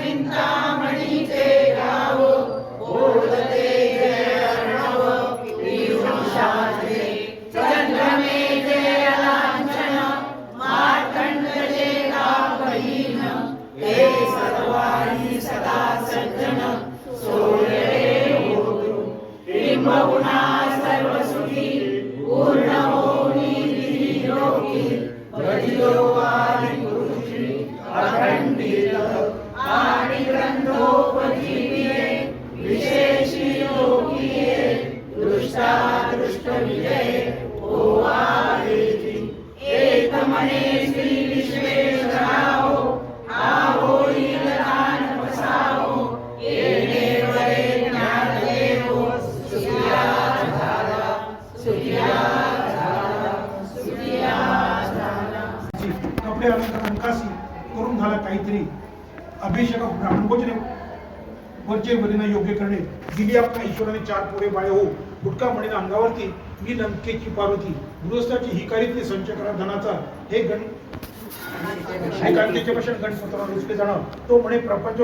cinta वरचे वरीनं योग्य करणे दिली आपल्या ईश्वराने चार पोरे बाळे हो. गुटका म्हणेन अंगावरती मी लंकेची पार्वती. गृहस्थाची ही काळी संचय करा धनाचा. हे गण हे गणतेचे भाषण गणपतराव रुचले जाणं तो म्हणे प्रपंच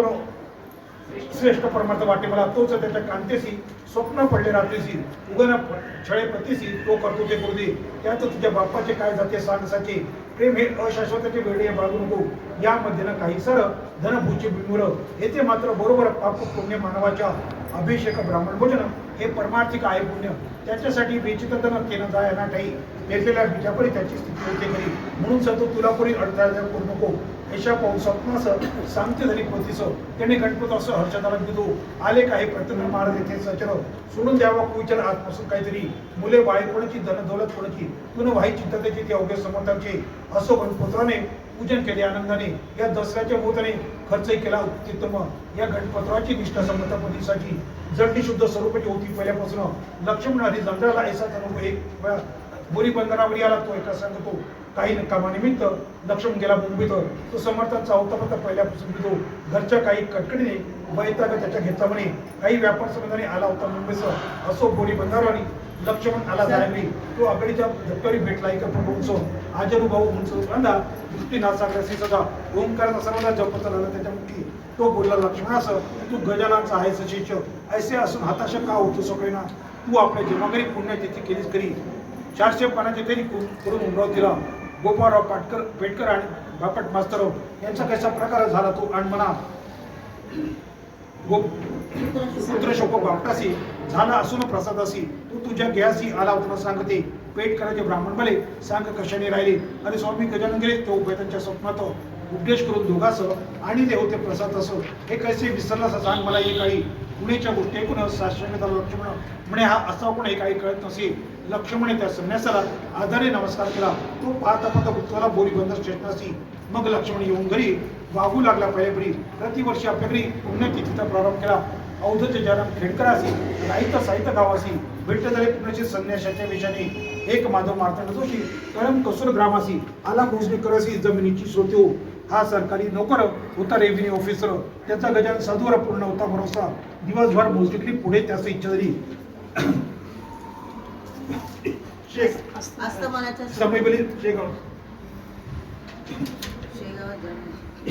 श्रेष्ठ परमार्थ वाटे मला. तोच त्याच्या कांतेसी स्वप्न पडले रात्रीसी उगना छळे प्रतीसी तो करतो ते करू त्यात तुझ्या बापाचे काय जाते सांगसाचे प्रेम हे अशाश्वताचे वेळे बाळगू नको. यामध्ये ना काही सर धनभूचे बिंबुर येथे मात्र बरोबर पाप पुण्य मानवाच्या अभिषेक ब्राह्मण भोजन हे परमार्थिक आहे पुण्य. त्याच्यासाठी बेचितन केलं जाय ना ठाई पेरलेल्या बीजापरी त्याची स्थिती होते करी म्हणून सतो तुला परी अडथळा करू नको. ऐशा पाहून स्वप्नास सांगते धरी पतीचं त्याने गणपत असं हर्षदाला दिदो आले काही प्रत्येक महाराज येथे सचर. सोडून द्यावा कुविचार आजपासून काहीतरी. मुले बाळे कोणाची धन दौलत कोणाची पुन वाई चिंता त्याची ते अवघ्या समर्थांचे. असो गणपत्राने पूजन केले आनंदाने. या दसऱ्याच्या मोताने खर्चही केला उत्तम. या गणपत्राची निष्ठा समर्थपतीसाठी जडणी शुद्ध स्वरूपाची होती पहिल्यापासून. लक्ष्मण आधी जंगलाला ऐसा अनुभव एक बोरी बंधनावर आला तो एका सांगतो. काही कामानिमित्त लक्ष्मण गेला मुंबईत तो समर्थांचा अवतापता पहिल्यापासून तो घरच्या काही कटकडीने वैताग त्याच्या घेतला म्हणे काही व्यापार संबंधाने आला होता मुंबईचा असो बोरी बंधारवाणी लक्ष्मण आला जाणवी तो आघाडीच्या धक्करी भेटला एका प्रभू आजरू भाऊ उंच अंदा दृष्टी नासाग्रसी सदा ओंकाराचा सर्वदा जपत झाला त्याच्या मुखी. तो बोलला लक्ष्मणास तू गजानाचा आहे सचिच ऐसे असून हाताशा का होतो सगळेना? तू आपल्या जन्माघरी पुण्यतिथी केलीस केलीच करी चारशे पानाचे तरी करून दिला. गोपाळराव पाटकर पेटकर आणि बापट मास्तरराव यांचा कसा प्रकार झाला तो आणि म्हणा गो पुत्र शोक बापटासी झाला असून प्रसादासी तू तुझ्या घ्यासी आला होता सांगते. पेट करायचे ब्राह्मण भले सांग कशाने राहिले? अरे स्वामी गजानन गेले तो उभय त्यांच्या स्वप्नात उपदेश करून दोघास आणि देवते होते प्रसाद असो हे कैसे विसरला असं सांग मला हे काही? पुणेच्या गोष्टी ऐकून साश्रंगता लक्ष म्हणे हा असा कोण हे काही कळत नसे. लक्ष्मणे त्या संन्यासाला आधारे नमस्कार केला. तो पाहता पाहता उत्तराला बोरी बंद चेतनासी मग लक्ष्मण येऊन घरी वागू लागला पहिल्यापरी प्रतिवर्षी आपल्या घरी पुण्यतिथीचा प्रारंभ केला. अवधचे खेडकर खेडकरासी राहित साहित्य गावासी भेट झाले पुण्याचे संन्यासाच्या विषयाने एक माधव मार्तंड जोशी कळम कसुर ग्रामासी आला घोषणे करसी जमिनीची श्रोतो हो. हा. सरकारी नोकर होता रेव्हेन्यू ऑफिसर. त्याचा गजान साधूवर पूर्ण होता भरोसा. दिवसभर मोजली पुढे त्याची इच्छा झाली. शेख शेगावात जन्म.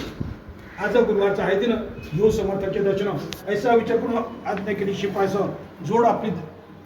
आज गुरुवारचा आहे दिन यो समर्थांचे दर्शन ऐसा विचार करून आज्ञा केली शिपायचं जोड आपली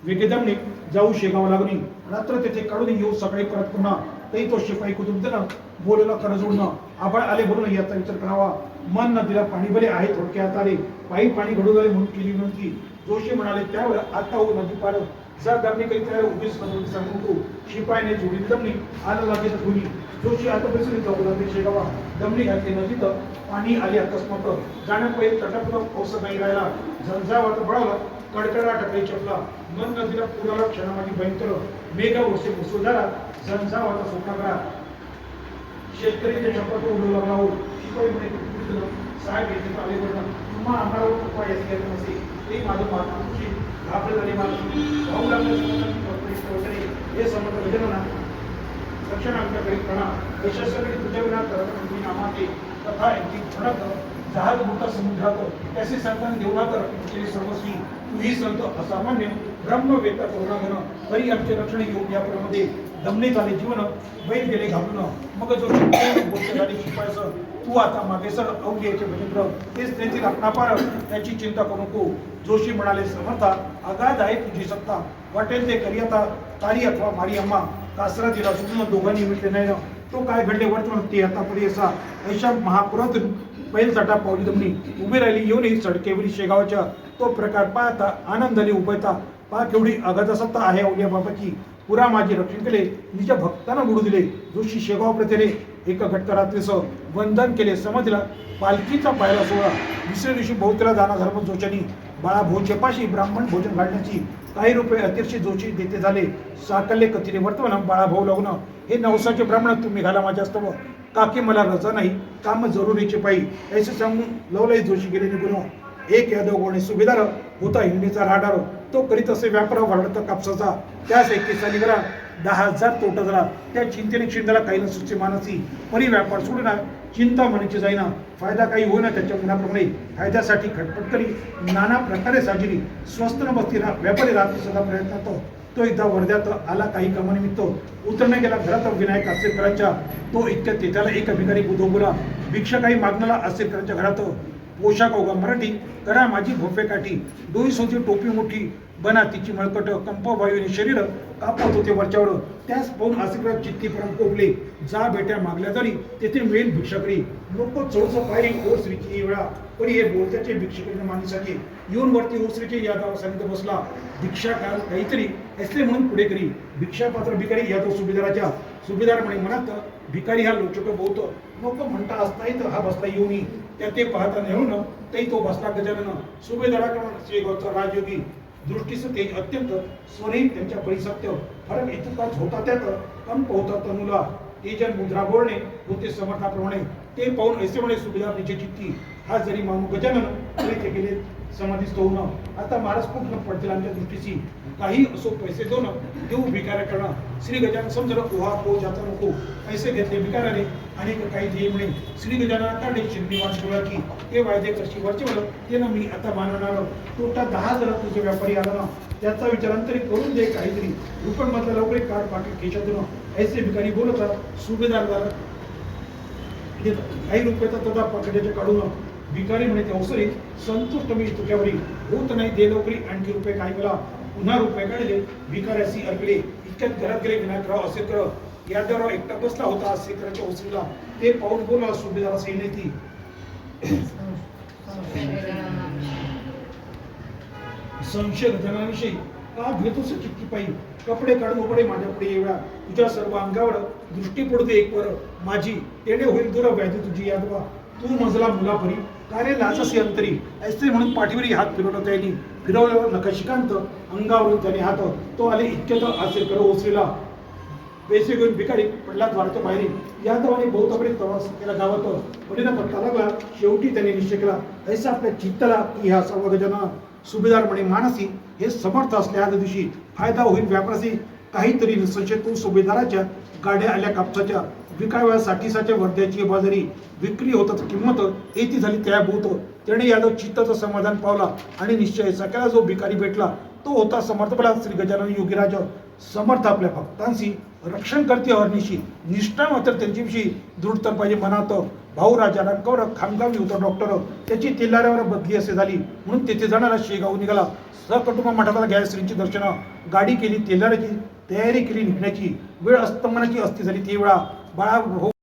वेगेदमने जाऊ शेगाव लागली रात्र तेथे काढून येऊ सकाळी परत पुन्हा तरी तो शिपाई कुटुंबीनं बोलला खरं जोडणं आबाळ आले भरून याचा विचार करावा मन नदीला पाणी बरे आहे थोडक्यात आले पायी पाणी घडू झाले म्हणून केली विनंती जोशी म्हणाले त्यावेळेला आता हो नदी पार जा करणे काही त्याला उभीच नदी सांगतो शिपायाने जोडी दमणी आलं लागेल धुनी. जोशी आता बसले जाऊ लागले शेगावा. दमणी घातली नदीत पाणी आले अकस्मात. जाण्यापैकी तटापुरा पाऊस नाही राहिला. झंझावात बळावला कडकडा टाकली चपला. मन नदीला पुराला क्षणामध्ये भयंकर. मेघा वर्षे मुसळधारा झंझावाता सोडला करा शेतकरी शपथ उडू लागला हो शिपाई म्हणे दिलं. साहेब येथे आले बघा तुम्हा आम्हाला उपाय येत येत नसे. ते माझं मातृशी घाबरे झाले माझी. भाऊ लागले समर्थांची परपरिष्ठ वगैरे हे समर्थ गजनना रक्षण आमच्याकडे घरी कणा यशस्वी तुझ्या विना करत मी नामाते तथा यांची भणक जहाज मोठा समुद्रात त्याचे संतान देवनात केले सर्वस्वी तू ही संत असामान्य ब्रह्म वेता करुणाघन तरी आमचे रक्षण घेऊन या प्रमध्ये दमने झाले जीवन बैल गेले घालून. मग जो गोष्ट झाली तू आता मागे सर अवघ्याचे भजेंद्र तेच तेथील आपणापार त्याची चिंता करू नको. जोशी म्हणाले समर्था अगाध आहे तुझी सत्ता. वाटेल ते करी आता तारी अथवा मारी अम्मा. कासरा दिला सोडून दोघांनी मिळते नाही ना. तो काय घडले वर्तमान ते आता पुढे असा. ऐशा महापुरात बैल सटा पावली दमणी. उभी राहिली येऊन सडकेवरी शेगावच्या. तो प्रकार पाहता आनंदाने उभयता. पा केवढी अगाध सत्ता आहे अवलिया बापाची पुरा माझे रक्षण केले निज भक्तांना बुडू दिले. जोशी शेगाव प्रथेने एक घटका वंदन केले. समजला पालखीचा पायला सोहळा. दुसऱ्या दिवशी बहुतेला दाना धर्म जोच्यानी बाळा भोजेपाशी ब्राह्मण भोजन घालण्याची काही रुपये अतिरशी जोशी देते झाले. साकल्य कथिने वर्तमान बाळा भाऊ लग्न हे नवसाचे ब्राह्मण तुम्ही घाला माझ्या स्तव. काकी मला रजा नाही काम जरुरीचे पायी. ऐसे सांगून लवलई जोशी गेले निघून एक यादव गोणे सुभेदार होता हिंडीचा राडार. तो करीत असे व्यापार वाढत कापसाचा. त्यास एकतीस साली करा दहा हजार तोटा झाला. त्या चिंतेने चिंताला काही सुचे मानसी. परी व्यापार सोडणार चिंता म्हणायची जाईना. फायदा काही होईना त्याच्या मनाप्रमाणे. फायद्यासाठी खटपट करी. नाना प्रकारे साजिरी. स्वस्त न बसती व्यापारी राहते सदा प्रयत्नात. तो एकदा वर्ध्यात आला काही कामानिमित्त. उतरण्या गेला घरात विनायक आसेकरांच्या तो इतक्या तेथ्याला एक भिकारी बुधोबुला भिक्षा काही मागणाला आसेकरांच्या घरात. पोशाख होगा मराठी. करा माझी भोपे काठी. डोई सोची टोपी मोठी. बना तिची मळकट कंप वायूने शरीर कापत होते वरच्यावर. त्यास पाहून आसिकरात चित्ती कोपले जा बेट्या मागल्या तरी तेथे मिळेल भिक्षाकरी. लोक चौस पायरी ओसरीची वेळा. पण हे बोलत्याचे भिक्षकरी माणसाचे येऊन वरती ओसरीचे यादव सांगितलं बसला. भिक्षा काल काहीतरी असले म्हणून पुढे करी. भिक्षा पात्र भिकारी यादव सुभेदाराच्या सुभेदार म्हणे म्हणत भिकारी हा लोचक बहुत नको म्हणता असताही तर हा बसता येऊन. त्या ते पाहता नेऊन ते तो बसला गजानन. सुभेदाराकडून राजयोगी दृष्टीचं तेज अत्यंत स्वरही त्यांच्या परिसत्य फरक इतकाच होता त्यात पण होता तनुला. तेजन मुद्रा बोलणे होते समर्थाप्रमाणे ते पाहून ऐसे म्हणे सुभेदार निचे चित्ती हा जरी मानू गजानन तरी ते गेले समाधीस्थ होऊन आता महाराज खूप पडतील आमच्या दृष्टीची काही असो पैसे देऊन देऊ भिकाऱ्याकडनं श्री गजानन समजलं उहा पो जाता नको. पैसे घेतले भिकाऱ्याने. आणि काही ध्येय म्हणे श्री गजानन काढले श्रीनिवास ठेवला की ते वायदे कशी वरचे म्हणलं ते ना मी आता मानणार तोटा दहा हजार तुझे व्यापारी आला ना. त्याचा विचारांतरी करून दे काहीतरी. रुपण मधला लवकर एक कार्ड पाकिट खिशातून ऐसे भिकारी बोलत सुभेदार झाला काही रुपयाचा तदा पकड्याच्या काढून भिकारी म्हणे त्या अवसरी संतुष्ट मी तुझ्यावरी होत नाही दे नोकरी आणखी रुपये काय मला? पुन्हा रुपये काढले भिकाऱ्यासी अडकले इतक्यात घरात गेले विनायकराव असे कर. यादवराव एकटा बसला होता असेकराच्या ओसरीला ते पाऊल बोला सुभेदार सैन्यती संशय घटनाविषयी का घेतोस चिठ्ठी पायी कपडे काढून उपडे माझ्या पुढे येवळा तुझ्या सर्व अंगावर दृष्टी पडते एक वर माझी तेने होईल दुरा व्याधी तुझी यादवा तू मजला मुलापरी कार्य लाचस अंतरी. ऐसे म्हणून पाठीवरी हात फिरवला त्यांनी. फिरवल्यावर नकाशिकांत अंगावरून त्याने हात तो आले इतक्यात असे कर ओसरीला. पैसे घेऊन भिकारी पडला द्वारतो बाहेरी. यादवाने बहुताकडे प्रवास केला गावात. पडीला पत्ता लागला. शेवटी त्याने निश्चय केला. ऐसा आपल्या चित्ताला की ह्या सर्व गजना सुभेदार म्हणे मानसी हे समर्थ असल्या आज दिवशी फायदा होईल व्यापाराशी काहीतरी निसंशय तो सुभेदाराच्या गाड्या आल्या कापसाच्या. विकाव्या साठीसाच्या वर्ध्याची बाजारी. विक्री होतात किंमत येती झाली त्या भूत. त्याने यादव चित्ताचं समाधान पावला आणि निश्चय सकाळला जो भिकारी भेटला. तो होता समर्थपला श्री गजानन योगीराज. समर्थ आपल्या भक्तांशी रक्षण करते अहर्निशी निष्ठा मात्र त्यांच्याविषयी दृढतर पाहिजे मनात. भाऊ राजा रंकावर खामगावी होता डॉक्टर. त्याची तेलाऱ्यावर बदली असे झाली. म्हणून तेथे जाणारा शेगाव निघाला. सहकुटुंब मठाला गायश्रींची दर्शनं. गाडी केली तेलाऱ्याची तयारी केली निघण्याची. वेळ अस्तमनाची असती झाली ती वेळा बाळा हो.